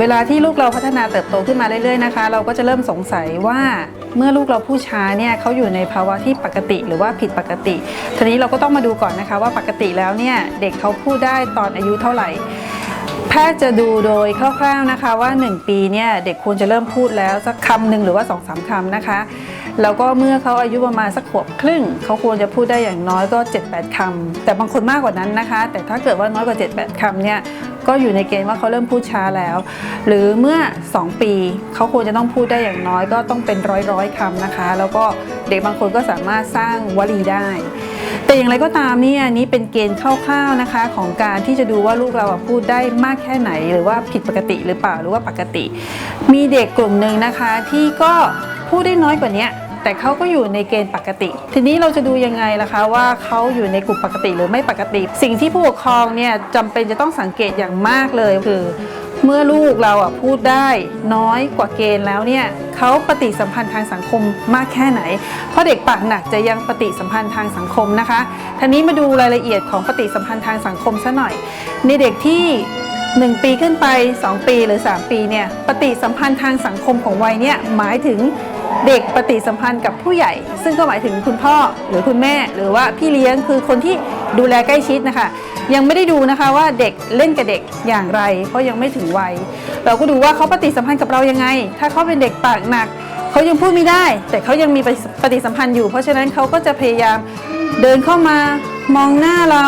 เวลาที่ลูกเราพัฒนาเติบโตขึ้นมาเรื่อยๆนะคะ เราก็จะเริ่มสงสัยว่าเมื่อลูกเราผู้ช้าเนี่ยเขาอยู่ในภาวะที่ปกติหรือว่าผิดปกติ ทีนี้เราก็ต้องมาดูก่อนนะคะ ว่าปกติแล้วเนี่ยเด็กเขาพูดได้ตอนอายุเท่าไหร่แพทย์จะดูโดยคร่าวๆนะคะว่า 1 ปีเนี่ยเด็กควรจะเริ่มพูดแล้วสักคำหนึ่งหรือว่า2อสาคำนะคะ แล้วก็เมื่อเขาอายุประมาณสักขวบครึ่ง เขาควรจะพูดได้อย่างน้อยก็ 7-8คำแต่บางคนมากกว่านั้นนะคะ แต่ถ้าเกิดว่าน้อยกว่า 7-8คำเนี่ย ก็อยู่ในเกณฑ์ว่าเขาเริ่มพูดช้าแล้ว หรือเมื่อ 2 ปีเขาควรจะต้องพูดได้อย่างน้อยก็ต้องเป็นร้อยๆคำนะคะ แล้วก็เด็กบางคนก็สามารถสร้างวลีได้ แต่อย่างไรก็ตามเนี่ยนี้เป็นเกณฑ์คร่าวๆนะคะ ของการที่จะดูว่าลูกเราพูดได้มากแค่ไหน หรือว่าผิดปกติหรือเปล่าหรือว่าปกติ มีเด็กกลุ่มหนึ่งนะคะที่ก็พูดได้น้อยกว่านี้ แต่เขาก็อยู่ในเกณฑ์ปกติ ทีนี้เราจะดูยังไงล่ะคะว่าเขาอยู่ในกลุ่มปกติหรือไม่ปกติ สิ่งที่ผู้ปกครองเนี่ยจำเป็นจะต้องสังเกตอย่างมากเลยคือเมื่อลูกเราอะพูดได้น้อยกว่าเกณฑ์แล้วเนี่ยเขาปฏิสัมพันธ์ทางสังคมมากแค่ไหน เพราะเด็กปากหนักจะยังปฏิสัมพันธ์ทางสังคมนะคะทีนี้มาดูรายละเอียดของปฏิสัมพันธ์ทางสังคมซะหน่อย ในเด็กที่ 1 ปีขึ้นไป 2 ปีหรือ 3 ปีเนี่ยปฏิสัมพันธ์ทางสังคมของวัยเนี่ยหมายถึงเด็กปฏิสัมพันธ์กับผู้ใหญ่ ซึ่งก็หมายถึงคุณพ่อหรือคุณแม่ หรือว่าพี่เลี้ยงคือคนที่ดูแลใกล้ชิดนะคะ ยังไม่ได้ดูนะคะว่าเด็กเล่นกับเด็กอย่างไร เพราะยังไม่ถึงวัย เราก็ดูว่าเขาปฏิสัมพันธ์กับเรายังไง ถ้าเขาเป็นเด็กปากหนักเขายังพูดไม่ได้ แต่เขายังมีปฏิสัมพันธ์อยู่ เพราะฉะนั้นเขาก็จะพยายามเดินเข้ามามองหน้าเรา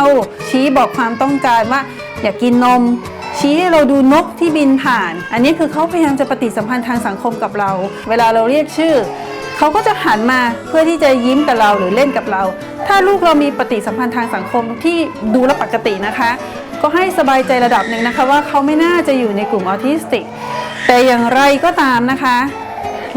ชี้บอกความต้องการว่าอยากกินนม ชี้ให้เราดูนกที่บินผ่าน อันนี้คือเขาพยายามจะปฏิสัมพันธ์ทางสังคมกับเรา เวลาเราเรียกชื่อ เขาก็จะหันมาเพื่อที่จะยิ้มกับเราหรือเล่นกับเรา ถ้าลูกเรามีปฏิสัมพันธ์ทางสังคมที่ดูแลปกตินะคะ ก็ให้สบายใจระดับหนึ่งนะคะว่าเขาไม่น่าจะอยู่ในกลุ่มออทิสติก แต่อย่างไรก็ตามนะคะ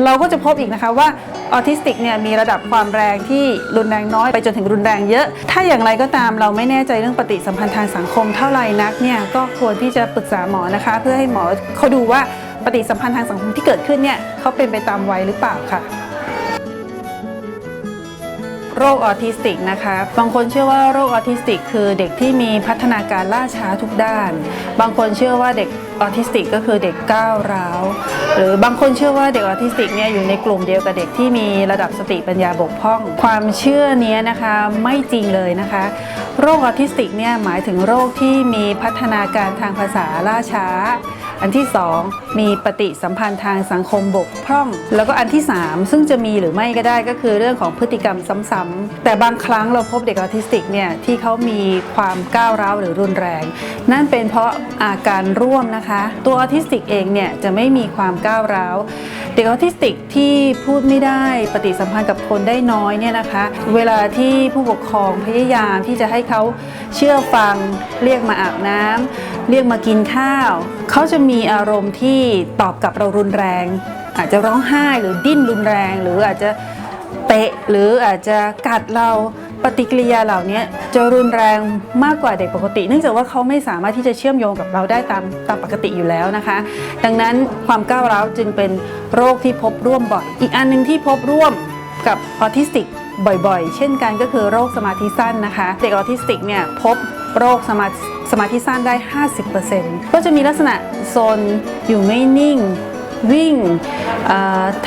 เราก็จะพบอีกนะคะว่าออทิสติกเนี่ยมีระดับความแรงที่รุนแรงน้อยไปจนถึงรุนแรงเยอะ ถ้าอย่างไรก็ตามเราไม่แน่ใจเรื่องปฏิสัมพันธ์ทางสังคมเท่าไหร่นักเนี่ยก็ควรที่จะปรึกษาหมอนะคะ เพื่อให้หมอเขาดูว่าปฏิสัมพันธ์ทางสังคมที่เกิดขึ้นเนี่ยเขาเป็นไปตามวัยหรือเปล่าค่ะ โรคออทิสติกนะคะ บางคนเชื่อว่าโรคออทิสติก คือเด็กที่มีพัฒนาการล่าช้าทุกด้าน บางคนเชื่อว่าเด็กออทิสติกก็คือเด็กก้าวร้าว หรือบางคนเชื่อว่าเด็กออทิสติกเนี่ยอยู่ในกลุ่มเดียวกับเด็กที่มีระดับสติปัญญาบกพร่อง ความเชื่อนี้นะคะไม่จริงเลยนะคะ โรคออทิสติกเนี่ยหมายถึงโรคที่มีพัฒนาการทางภาษาล่าช้า อันที่ 2 มีปฏิสัมพันธ์ทางสังคมบกพร่อง แล้วก็อันที่ 3 ซึ่งจะมีหรือไม่ก็ได้ก็คือเรื่องของพฤติกรรมซ้ำๆแต่บางครั้งเราพบเด็กออทิสติกเนี่ยที่เขามีความก้าวร้าวหรือรุนแรง นั่นเป็นเพราะอาการร่วมนะคะ ตัวออทิสติกเองเนี่ยจะไม่มีความก้าวร้าว เด็กออทิสติกที่พูดไม่ได้ปฏิสัมพันธ์กับคนได้น้อยเนี่ยนะคะ เวลาที่ผู้ปกครองพยายามที่จะให้เขาเชื่อฟัง เรียกมาอาบน้ำเรียกมากินข้าว เขาจะมีอารมณ์ที่ตอบกับเรารุนแรง อาจจะร้องไห้หรือดิ้นรุนแรง หรืออาจจะเตะหรืออาจจะกัดเราปฏิกิริยาเหล่านี้จะรุนแรงมากกว่าเด็กปกติ เนื่องจากว่าเขาไม่สามารถที่จะเชื่อมโยงกับเราได้ตามตามปกติอยู่แล้วนะคะ ดังนั้นความก้าวร้าวจึงเป็นโรคที่พบร่วมบ่อย อีกอันหนึงที่พบร่วมกับออทิสติกบ่อยๆ เช่นกันก็คือโรคสมาธิสั้นนะคะ เด็กออทิสติกเนี่ยพบ โรคสมาสมาธิสั้นได้ 50%ก็จะมีลักษณะโซนอยู่ไม่นิ่ง วิ่ง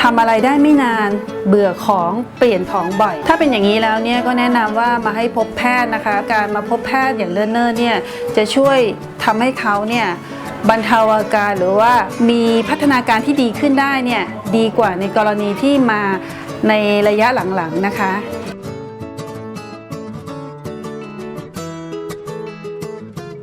ทำอะไรได้ไม่นานเบื่อของเปลี่ยนของบ่อย ถ้าเป็นอย่างนี้แล้วเนี่ยก็แนะนำว่ามาให้พบแพทย์นะคะ การมาพบแพทย์อย่างเนิ่นๆเนี่ยจะช่วยทำให้เขาเนี่ยบรรเทาอาการหรือว่ามีพัฒนาการที่ดีขึ้นได้เนี่ยดีกว่าในกรณีที่มาในระยะหลังๆนะคะ